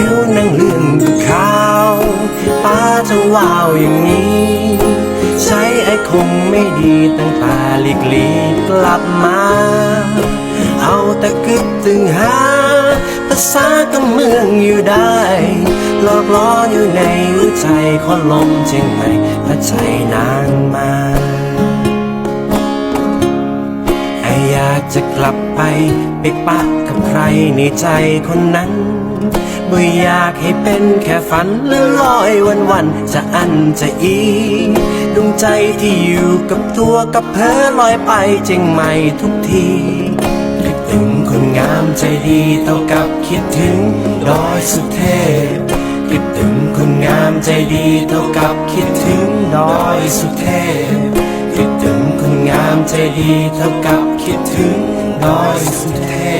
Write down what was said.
ผิวนั่งเลื่อนดูขาวตาจะวาวอย่างนี้ ใช้ไอ้คงไม่ดีตั้งแต่หลีกลีกลับมา เอาแต่กึดตึงหา ภาษากำเมืองอยู่ได้หลอกล้ออยู่ในหัวใจคนลมเชียงใหม่และใจนานมาไออยากจะกลับไปไปปะกับใครในใจคนนั้น ไม่อยากให้เป็นแค่ฝันเลื่อลอยวันวันๆจะอันจะอีดวงใจที่อยู่กับตัวกับเพอลอยไปเจงใหม่ทุกทีคิดถึงคนงามใจดีเท่ากับคิดถึงดอยสุเทพคิดถึงคนงามใจดีเท่ากับคิดถึงดอยสุเทพคิดถึงคนงามใจดีเท่ากับคิดถึงดอยสุเทพ